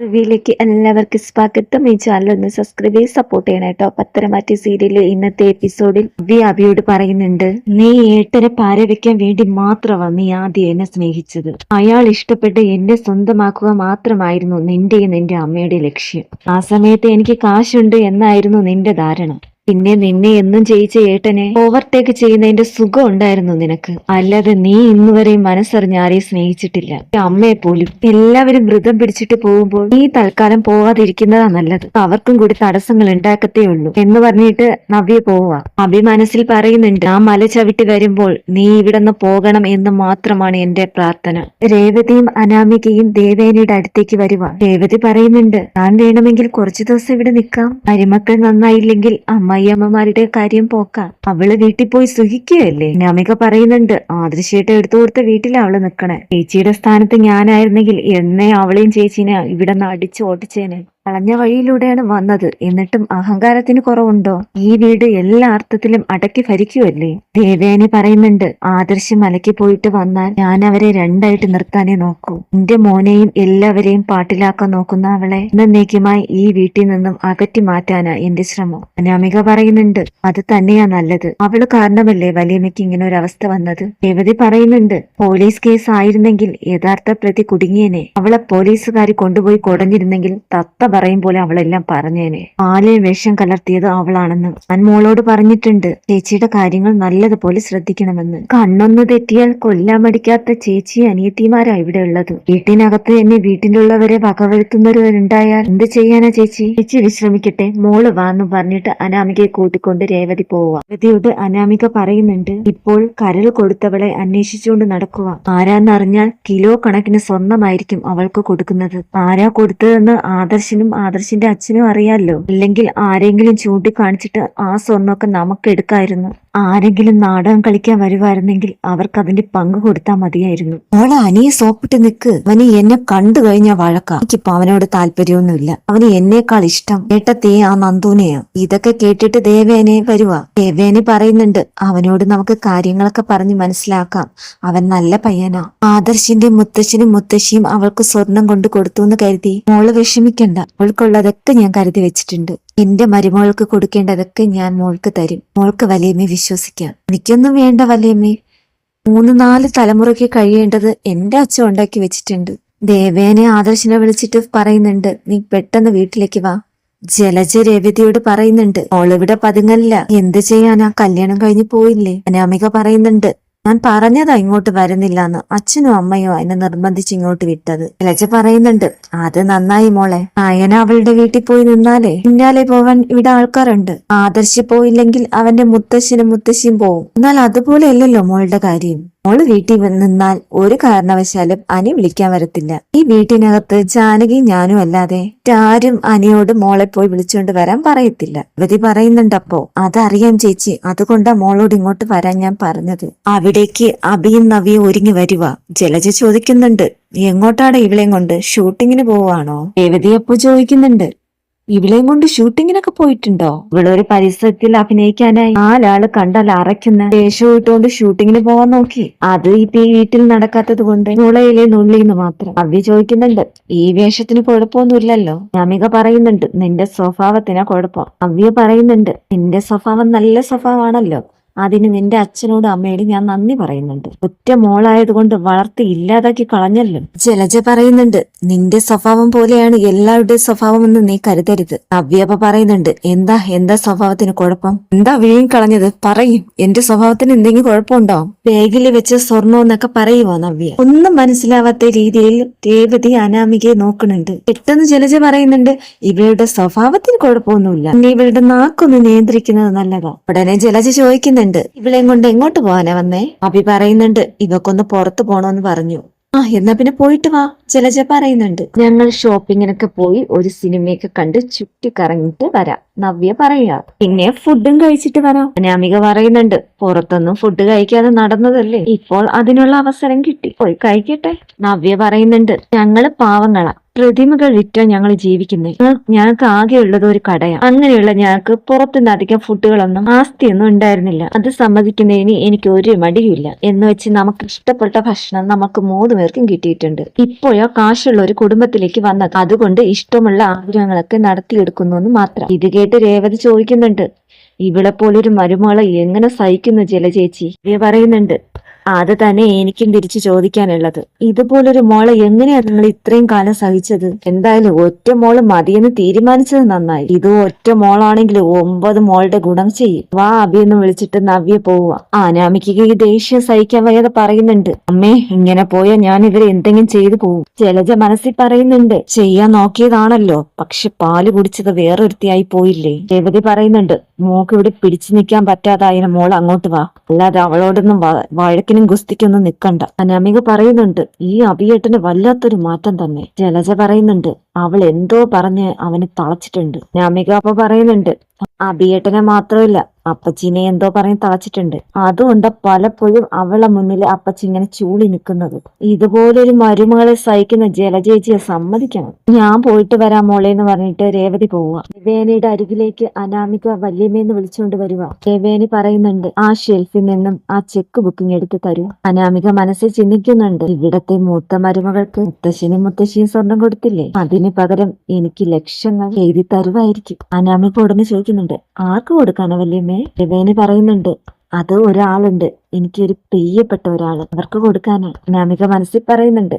റിവ്യൂയിലേക്ക് എല്ലാവർക്കും സ്വാഗതം. ഈ ചാനൽ ഒന്ന് സബ്സ്ക്രൈബ് ചെയ്ത് സപ്പോർട്ട് ചെയ്യണം കേട്ടോ. പത്തരമാറ്റി സീരിയലിലെ ഇന്നത്തെ എപ്പിസോഡിൽ വി അബിയോട് പറയുന്നുണ്ട് നീ ഏട്ടനെ പാരവയ്ക്കാൻ വേണ്ടി മാത്രമാണ് നീ ആദ്യം എന്നെ സ്നേഹിച്ചത്. അയാൾ ഇഷ്ടപ്പെട്ട് എന്നെ സ്വന്തമാക്കുക മാത്രമായിരുന്നു നിന്റെയും നിന്റെ അമ്മയുടെ ലക്ഷ്യം. ആ സമയത്ത് എനിക്ക് കാശുണ്ട് എന്നായിരുന്നു നിന്റെ ധാരണ. പിന്നെ നിന്നെ എന്നും ജയിച്ച ഏട്ടനെ ഓവർടേക്ക് ചെയ്യുന്നതിന്റെ സുഖം ഉണ്ടായിരുന്നു നിനക്ക്. അല്ലാതെ നീ ഇന്നുവരെയും മനസ്സറിഞ്ഞ് ആരെയും സ്നേഹിച്ചിട്ടില്ല. അമ്മയെ പോലും. എല്ലാവരും വ്രതം പിടിച്ചിട്ട് പോകുമ്പോൾ നീ തൽക്കാലം പോവാതിരിക്കുന്നതാ നല്ലത്. അവർക്കും കൂടി തടസ്സങ്ങൾ ഉണ്ടാക്കത്തേ ഉള്ളൂ. എന്ന് പറഞ്ഞിട്ട് നവ്യ പോവാ അഭി മനസ്സിൽ പറയുന്നുണ്ട് ആ മല ചവിട്ടി വരുമ്പോൾ നീ ഇവിടുന്ന് പോകണം എന്ന് മാത്രമാണ് എന്റെ പ്രാർത്ഥന. രേവതിയും അനാമികയും ദേവേനയുടെ അടുത്തേക്ക് വരുക. രേവതി പറയുന്നുണ്ട് ഞാൻ വേണമെങ്കിൽ കുറച്ചു ദിവസം ഇവിടെ നിൽക്കാം. മരുമക്കൾ നന്നായില്ലെങ്കിൽ അമ്മായിയമ്മമാരുടെ കാര്യം പോക്കാം. അവൾ വീട്ടിൽ പോയി സുഖിക്കുകയല്ലേ? അനാമിക പറയുന്നുണ്ട് ആദർശേട്ട എടുത്തു കൊടുത്ത വീട്ടിലാ അവൾ നിക്കണേ. ചേച്ചിയുടെ സ്ഥാനത്ത് ഞാനായിരുന്നെങ്കിൽ എന്നേ അവളെയും ചേച്ചീനെ ഇവിടെ നിന്ന് അടിച്ചു ഓടിച്ചേനെ. കളഞ്ഞ വഴിയിലൂടെയാണ് വന്നത്. എന്നിട്ടും അഹങ്കാരത്തിന് കുറവുണ്ടോ? ഈ വീട് എല്ലാ അർത്ഥത്തിലും അടക്കി ഭരിക്കുമല്ലേ ദേവേനി പറയുന്നുണ്ട് ആദർശ് മലയ്ക്ക് പോയിട്ട് വന്നാൽ ഞാൻ അവരെ രണ്ടായിട്ട് നിർത്താനേ നോക്കൂ. എന്റെ മോനെയും എല്ലാവരെയും പാട്ടിലാക്കാൻ നോക്കുന്ന അവളെ എന്നേക്കുമായി ഈ വീട്ടിൽ നിന്നും അകറ്റി മാറ്റാനാ എന്റെ ശ്രമം. അനാമിക പറയുന്നുണ്ട് അത് തന്നെയാ നല്ലത്. അവൾ കാരണമല്ലേ വലിയമ്മയ്ക്ക് ഇങ്ങനെ ഒരു അവസ്ഥ വന്നത്? രേവതി പറയുന്നുണ്ട് പോലീസ് കേസ് ആയിരുന്നെങ്കിൽ യഥാർത്ഥ പ്രതി കുടുങ്ങിയനെ. അവളെ പോലീസുകാർ കൊണ്ടുപോയി കൊടഞ്ഞിരുന്നെങ്കിൽ തത്ത പറയും പോലെ അവളെല്ലാം പറഞ്ഞേനെ. ആലെ വേഷം കലർത്തിയത് അവളാണെന്ന് ഞാൻ മോളോട് പറഞ്ഞിട്ടുണ്ട്. ചേച്ചിയുടെ കാര്യങ്ങൾ നല്ലതുപോലെ ശ്രദ്ധിക്കണമെന്ന്. കണ്ണൊന്ന് തെറ്റിയാൽ കൊല്ലാൻ മടിക്കാത്ത ചേച്ചി അനിയത്തിമാരാ ഇവിടെ ഉള്ളത്. വീട്ടിനകത്ത് എന്നെ വീട്ടിലുള്ളവരെ വകവരുത്തുന്നവരുണ്ടായാൽ എന്ത് ചെയ്യാനാ ചേച്ചി? ചേച്ചി വിശ്രമിക്കട്ടെ. മോൾ വാന്ന് പറഞ്ഞിട്ട് അനാമികയെ കൂട്ടിക്കൊണ്ട് രേവതി പോവാ. രേവതിയോട് അനാമിക പറയുന്നുണ്ട് ഇപ്പോൾ കരൾ കൊടുത്തവളെ അന്വേഷിച്ചുകൊണ്ട് നടക്കുക ആരാന്നറിഞ്ഞാൽ കിലോ കണക്കിന് സ്വർണമായിരിക്കും അവൾക്ക് കൊടുക്കുന്നത്. ആരാ കൊടുത്തതെന്ന് ആദർശിനും ആദർശിന്റെ അച്ഛനും അറിയാമല്ലോ അല്ലെങ്കിൽ ആരെങ്കിലും ചൂണ്ടിക്കാണിച്ചിട്ട് ആ സ്വർണമൊക്കെ നമുക്ക് എടുക്കായിരുന്നു. ആരെങ്കിലും നാടകം കളിക്കാൻ വരുമായിരുന്നെങ്കിൽ അവർക്ക് അതിന്റെ പങ്ക് കൊടുത്താൽ മതിയായിരുന്നു. മോളെ അനിയെ സോപ്പിട്ട് നിക്ക്. അവന് എന്നെ കണ്ടു കഴിഞ്ഞ വഴക്ക. എനിക്കിപ്പോ അവനോട് താല്പര്യമൊന്നുമില്ല. അവന് എന്നേക്കാൾ ഇഷ്ടം ഏട്ടത്തെ ആ നന്ദൂനെയാ ഇതൊക്കെ കേട്ടിട്ട് ദേവേനെ വരുവാ. ദേവേനെ പറയുന്നുണ്ട് അവനോട് നമുക്ക് കാര്യങ്ങളൊക്കെ പറഞ്ഞ് മനസ്സിലാക്കാം. അവൻ നല്ല പയ്യനാ. ആദർശിന്റെ മുത്തശ്ശനും മുത്തശ്ശിയും അവൾക്ക് സ്വർണം കൊണ്ട് കൊടുത്തു എന്ന് കരുതി. മോൾ വിഷമിക്കണ്ട. അവൾക്കുള്ളതൊക്കെ ഞാൻ കരുതി വെച്ചിട്ടുണ്ട്. എന്റെ മരുമോൾക്ക് കൊടുക്കേണ്ടതൊക്കെ ഞാൻ മോൾക്ക് തരും. മോൾക്ക് വലിയ വലിയമ്മയെ വിശ്വസിക്കാം. എനിക്കൊന്നും വേണ്ട വലിയമ്മേ. മൂന്ന് നാല് തലമുറയ്ക്ക് കഴിയേണ്ടത് എന്റെ അച്ഛൻ ഉണ്ടാക്കി വെച്ചിട്ടുണ്ട്. ദേവേനെ ആദർശിനെ വിളിച്ചിട്ട് പറയുന്നുണ്ട് നീ പെട്ടെന്ന് വീട്ടിലേക്ക് വാ. ജലജ രേവതിയോട് പറയുന്നുണ്ട് ഓളിവിടെ പതുങ്ങല്ല എന്ത് ചെയ്യാനാ? കല്യാണം കഴിഞ്ഞു പോയില്ലേ? അനാമിക പറയുന്നുണ്ട് ഞാൻ പറഞ്ഞതാ ഇങ്ങോട്ട് വരുന്നില്ലാന്ന്. അച്ഛനും അമ്മയോ എന്നെ നിർബന്ധിച്ച് ഇങ്ങോട്ട് വിട്ടത്. ഇളച്ച പറയുന്നുണ്ട് അത് നന്നായി മോളെ. അയന അവളുടെ വീട്ടിൽ പോയി നിന്നാലേ പിന്നാലെ പോവാൻ ഇവിടെ ആൾക്കാരുണ്ട്. ആദർശ് പോയില്ലെങ്കിൽ അവന്റെ മുത്തശ്ശനും മുത്തശ്ശിയും പോവും. എന്നാൽ അതുപോലെ അല്ലല്ലോ മോളുടെ കാര്യം. മോൾ വീട്ടിൽ നിന്നാൽ ഒരു കാരണവശാലും അനി വിളിക്കാൻ വരത്തില്ല. ഈ വീട്ടിനകത്ത് ജാനകി ഞാനും അല്ലാതെ ആരും അനിയോട് മോളെ പോയി വിളിച്ചുകൊണ്ട് വരാൻ പറയത്തില്ല. ഇവതി പറയുന്നുണ്ടപ്പോ അതറിയാം ചേച്ചി അതുകൊണ്ടാ മോളോട് ഇങ്ങോട്ട് വരാൻ ഞാൻ പറഞ്ഞത്. അവിടേക്ക് അഭിയും നവിയും ഒരുങ്ങി വരുക ജലജ ചോദിക്കുന്നുണ്ട് എങ്ങോട്ടാണ് ഇവളെയും കൊണ്ട് ഷൂട്ടിങ്ങിന് പോവാണോ രേവതി അപ്പൊ ചോദിക്കുന്നുണ്ട് ഇവളെയും കൊണ്ട് ഷൂട്ടിങ്ങിനൊക്കെ പോയിട്ടുണ്ടോ? ഇവളൊരു പരിസരത്തിൽ അഭിനയിക്കാനായി. നാലാൾ കണ്ടാൽ അറയ്ക്കുന്ന ദേഷ്യം ഇട്ടുകൊണ്ട് ഷൂട്ടിങ്ങിന് പോവാൻ നോക്കി. അത് ഇപ്പൊ ഈ വീട്ടിൽ നടക്കാത്തത് കൊണ്ട് മുളയിലെ നുള്ളിന്ന് മാത്രം. അവ്യ ചോദിക്കുന്നുണ്ട് ഈ വേഷത്തിന് കുഴപ്പമൊന്നുമില്ലല്ലോ? നമിക പറയുന്നുണ്ട് നിന്റെ സ്വഭാവത്തിനാ കുഴപ്പം. അവ്യ പറയുന്നുണ്ട് നിന്റെ സ്വഭാവം നല്ല സ്വഭാവമാണല്ലോ. അതിന് നിന്റെ അച്ഛനോടും അമ്മയോടും ഞാൻ നന്ദി പറയുന്നുണ്ട്. ഒറ്റ മോളായതുകൊണ്ട് വളർത്തി ഇല്ലാതാക്കി കളഞ്ഞല്ലോ. ജലജ പറയുന്നുണ്ട് നിന്റെ സ്വഭാവം പോലെയാണ് എല്ലാവരുടെയും സ്വഭാവം എന്ന് നീ കരുതരുത്. നവ്യപ്പ പറയുന്നുണ്ട് എന്താ എന്താ സ്വഭാവത്തിന് കുഴപ്പം? എന്താ വീഴും കളഞ്ഞത്? പറയും. എന്റെ സ്വഭാവത്തിന് എന്തെങ്കിലും കുഴപ്പമുണ്ടോ? ബാഗിൽ വെച്ച് സ്വർണോ എന്നൊക്കെ പറയുമോ നവ്യ? ഒന്നും മനസ്സിലാവാത്ത രീതിയിൽ രേവതി അനാമികയെ നോക്കുന്നുണ്ട്. പെട്ടെന്ന് ജലജ പറയുന്നുണ്ട് ഇവളുടെ സ്വഭാവത്തിന് കുഴപ്പമൊന്നുമില്ല. നീ ഇവളുടെ നാക്കൊന്ന് നിയന്ത്രിക്കുന്നത് നല്ലതാ. ഉടനെ ജലജ ചോദിക്കുന്നുണ്ട് ഇവളെയും കൊണ്ട് എങ്ങോട്ട് പോവാനാ വന്നേ? അഭി പറയുന്നുണ്ട് ഇവക്കൊന്ന് പുറത്തു പോണോന്ന് പറഞ്ഞു. ആ എന്നാ പിന്നെ പോയിട്ട് വാ ജലജ പറയുന്നുണ്ട്. ഞങ്ങൾ ഷോപ്പിങ്ങിനൊക്കെ പോയി ഒരു സിനിമയൊക്കെ കണ്ട് ചുറ്റി കറങ്ങിട്ട് വരാം നവ്യ പറയുക. പിന്നെ ഫുഡും കഴിച്ചിട്ട് വരാം. അനാമിക പറയുന്നുണ്ട് പുറത്തൊന്നും ഫുഡ് കഴിക്കാതെ നടന്നതല്ലേ ഇപ്പോൾ അതിനുള്ള അവസരം കിട്ടി പോയി കഴിക്കട്ടെ. നവ്യ പറയുന്നുണ്ട് ഞങ്ങൾ പാവങ്ങളാ പ്രതിമകൾ വിറ്റാ ഞങ്ങൾ ജീവിക്കുന്നത് ഞങ്ങൾക്ക് ആകെയുള്ളത് ഒരു കടയാണ് അങ്ങനെയുള്ള ഞങ്ങൾക്ക് പുറത്തുനിന്ന് അധികം ഫുഡുകളൊന്നും ആസ്തിയൊന്നും ഉണ്ടായിരുന്നില്ല. അത് സമ്മതിക്കുന്നതിന് എനിക്ക് ഒരു മടിയുമില്ല. എന്ന് വെച്ച് നമുക്ക് ഇഷ്ടപ്പെട്ട ഭക്ഷണം നമുക്ക് മൂന്ന് പേർക്കും കിട്ടിയിട്ടുണ്ട്. ഇപ്പോഴോ കാശുള്ള ഒരു കുടുംബത്തിലേക്ക് വന്നത്. അതുകൊണ്ട് ഇഷ്ടമുള്ള ആഗ്രഹങ്ങളൊക്കെ നടത്തിയെടുക്കുന്നു എന്ന് മാത്രം. ഇത് കേട്ട് രേവതി ചോദിക്കുന്നുണ്ട്. ഇവിടെ പോലൊരു മരുമകളെ എങ്ങനെ സഹിക്കുന്നു ജലചേച്ചി? പറയുന്നുണ്ട്. അത് തന്നെ എനിക്കും തിരിച്ചു ചോദിക്കാനുള്ളത്. ഇതുപോലൊരു മോളെ എങ്ങനെയാ നിങ്ങൾ ഇത്രയും കാലം സഹിച്ചത്? എന്തായാലും ഒറ്റ മോൾ മതിയെന്ന് തീരുമാനിച്ചത് നന്നായി. ഇത് ഒറ്റ മോളാണെങ്കിൽ ഒമ്പത് മോളുടെ ഗുണം ചെയ്യും. വാ അഭിയെന്ന് വിളിച്ചിട്ട് നവ്യ പോവുക. അനാമിക്ക് ഈ ദേഷ്യം സഹിക്കാൻ വയ്യാതെ പറയുന്നുണ്ട്. അമ്മേ ഇങ്ങനെ പോയാൽ ഞാൻ ഇവരെ എന്തെങ്കിലും ചെയ്തു പോവും ജലജ മനസ്സിൽ പറയുന്നുണ്ട്. ചെയ്യാൻ നോക്കിയതാണല്ലോ. പക്ഷെ പാൽ കുടിച്ചത് വേറൊരുത്തിയായി പോയില്ലേ? രേവതി പറയുന്നുണ്ട്. മോക്ക് ഇവിടെ പിടിച്ചു നിൽക്കാൻ പറ്റാതായ മോൾ അങ്ങോട്ട് വാ. അല്ലാതെ അവളോടൊന്നും വ- വഴക്കിനും ഗുസ്തിക്കൊന്നും നിക്കണ്ട. അനാമിക പറയുന്നുണ്ട് ഈ അഭിയേട്ടന് വല്ലാത്തൊരു മാറ്റം തന്നെ. ജലജ പറയുന്നുണ്ട് അവൾ എന്തോ പറഞ്ഞ് അവന് തളച്ചിട്ടുണ്ട്. നാമിക അപ്പൊ പറയുന്നുണ്ട് അഭിയേട്ടനെ മാത്രമല്ല. അപ്പച്ചിനെ എന്തോ പറഞ്ഞ് തളച്ചിട്ടുണ്ട്. അതുകൊണ്ട് പലപ്പോഴും അവളെ മുന്നിൽ അപ്പച്ചി ഇങ്ങനെ ചൂളി നിൽക്കുന്നത്. ഇതുപോലൊരു മരുമകളെ സഹിക്കുന്ന ജലജേച്ചിയെ സമ്മതിക്കണം. ഞാൻ പോയിട്ട് വരാം മോളെ എന്ന് പറഞ്ഞിട്ട് രേവതി പോവുക. രേവേനയുടെ അരികിലേക്ക് അനാമിക വല്യമ്മയെന്ന് വിളിച്ചുകൊണ്ട് വരിക. രേവേനി പറയുന്നുണ്ട് ആ ഷെൽഫിൽ നിന്നും ആ ചെക്ക് ബുക്കിംഗ് എടുത്ത് തരൂ. അനാമിക മനസ്സിൽ ചിന്തിക്കുന്നുണ്ട് ഇവിടത്തെ മൂത്ത മരുമകൾക്ക് മുത്തശ്ശിനും മുത്തശ്ശിയും സ്വർണം കൊടുത്തില്ലേ? അതിന് പകരം എനിക്ക് ലക്ഷങ്ങൾ എഴുതി തരുവായിരിക്കും. അനാമിക ഉടനെ ചോദിക്കുന്നുണ്ട്. ആർക്ക് കൊടുക്കാനോ വല്യമ്മേ? രവേണി പറയുന്നുണ്ട്. അത് ഒരാളുണ്ട്. എനിക്കൊരു പ്രിയപ്പെട്ട ഒരാൾ. അവർക്ക് കൊടുക്കാനാ. അനാമിക മനസ്സിൽ പറയുന്നുണ്ട്.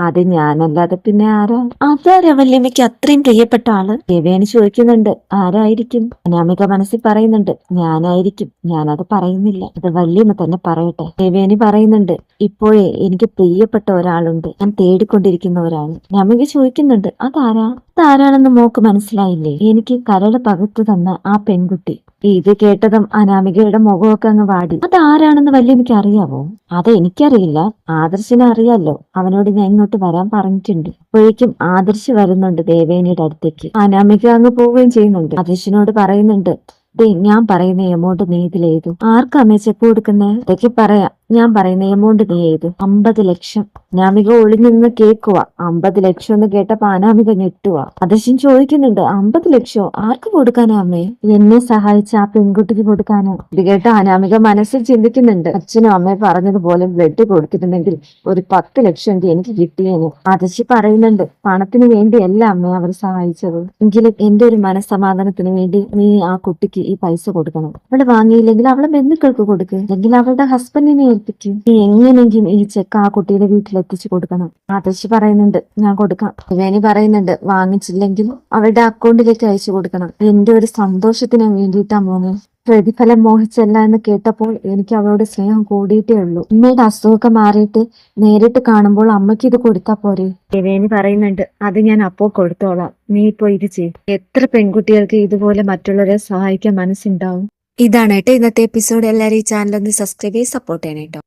അത് ഞാനല്ലാതെ പിന്നെ ആരാ? അതാരാ വല്യമ്മയ്ക്ക് അത്രയും പ്രിയപ്പെട്ട ആൾ. രവേണി ചോദിക്കുന്നുണ്ട് ആരായിരിക്കും? അനാമിക മനസ്സിൽ പറയുന്നുണ്ട് ഞാനായിരിക്കും. ഞാനത് പറയുന്നില്ല. അത് വല്യമ്മ തന്നെ പറയട്ടെ. രവേണി പറയുന്നുണ്ട് ഇപ്പോഴേ എനിക്ക് പ്രിയപ്പെട്ട ഒരാളുണ്ട്. ഞാൻ തേടിക്കൊണ്ടിരിക്കുന്ന ഒരാൾ അനാമിക ചോദിക്കുന്നുണ്ട് അതാരാ? അതാരാണെന്ന് മോക്ക് മനസ്സിലായില്ലേ? എനിക്ക് കരട് പകർത്തു തന്ന ആ പെൺകുട്ടി. ഇത് കേട്ടതും അനാമികയുടെ മുഖമൊക്കെ അങ്ങ് വാടി. അത് ആരാണെന്ന് വല്യമ്മയ്ക്ക് അറിയാവോ? അത് എനിക്കറിയില്ല. ആദർശിനെ അറിയാലോ. അവനോട് ഞാൻ ഇങ്ങോട്ട് വരാൻ പറഞ്ഞിട്ടുണ്ട്. അപ്പോഴേക്കും ആദർശ് വരുന്നുണ്ട് ദേവേനിയുടെ അടുത്തേക്ക്. അനാമിക അങ്ങ് പോവുകയും ചെയ്യുന്നുണ്ട്. ആദർശിനോട് പറയുന്നുണ്ട് ദേ ഞാൻ പറയുന്ന എമൗണ്ട് നീ ഇതിലേതു. ആർക്കാ മെച്ചപ്പ് കൊടുക്കുന്നത് ഇതൊക്കെ പറയാം. ഞാൻ പറയുന്ന എമൗണ്ട് നീ ചെയ്ത് അമ്പത് ലക്ഷം. അനാമിക ഒളിഞ്ഞു നിന്ന് കേൾക്കുക അമ്പത് ലക്ഷം എന്ന് കേട്ടപ്പോ അനാമിക ഞെട്ടുക അദർശൻ ചോദിക്കുന്നുണ്ട് അമ്പത് ലക്ഷോ? ആർക്ക് കൊടുക്കാനാ അമ്മേ എന്നെ സഹായിച്ച ആ പെൺകുട്ടിക്ക് കൊടുക്കാനോ. ഇത് കേട്ട അനാമിക മനസ്സിൽ ചിന്തിക്കുന്നുണ്ട്. അച്ഛനും അമ്മയും പറഞ്ഞതുപോലെ ബ്ലഡ് കൊടുത്തിട്ടുണ്ടെങ്കിൽ ഒരു പത്ത് ലക്ഷം എനിക്ക് കിട്ടിയേനെ. അദർശി പറയുന്നുണ്ട് പണത്തിന് വേണ്ടിയല്ല അമ്മ അവർ സഹായിച്ചത്. എങ്കിലും എന്റെ ഒരു മനസ്സമാധാനത്തിന് വേണ്ടി നീ ആ കുട്ടിക്ക് ഈ പൈസ കൊടുക്കണം. അവൾ വാങ്ങിയില്ലെങ്കിൽ അവളെ ബന്ധുക്കൾക്ക് കൊടുക്ക്. അല്ലെങ്കിൽ അവളുടെ ഹസ്ബൻഡിനെ ഏൽപ്പിക്കും. എങ്ങനെയെങ്കിലും ഈ ചെക്ക് ആ കുട്ടിയുടെ വീട്ടിൽ എത്തിച്ചു കൊടുക്കണം. ആദർശി പറയുന്നുണ്ട് ഞാൻ കൊടുക്കാം. വേണി പറയുന്നുണ്ട് വാങ്ങിച്ചില്ലെങ്കിൽ അവരുടെ അക്കൗണ്ടിലേക്ക് അയച്ചു കൊടുക്കണം. എന്റെ ഒരു സന്തോഷത്തിന് വേണ്ടിയിട്ടാ മോനെ. പ്രതിഫലം മോഹിച്ചല്ല എന്ന് കേട്ടപ്പോൾ എനിക്ക് അവളോട് സ്നേഹം കൂടിയിട്ടേ ഉള്ളൂ. ഉമ്മയുടെ അസുഖമൊക്കെ മാറിയിട്ട് നേരിട്ട് കാണുമ്പോൾ അമ്മയ്ക്ക് ഇത് കൊടുത്താ പോരെ. ദേവേനി പറയുന്നുണ്ട് അത് ഞാൻ അപ്പോ കൊടുത്തോളാം. നീ ഇപ്പോ ഇത് ചെയ്യും. എത്ര പെൺകുട്ടികൾക്ക് ഇതുപോലെ മറ്റുള്ളവരെ സഹായിക്കാൻ മനസ്സുണ്ടാവും? ഇതാണ് കേട്ടോ ഇന്നത്തെ എപ്പിസോഡ് എല്ലാവരും ഈ ചാനൽ ഒന്ന് സബ്സ്ക്രൈബ് ചെയ്ത് സപ്പോർട്ട് ചെയ്യണം കേട്ടോ.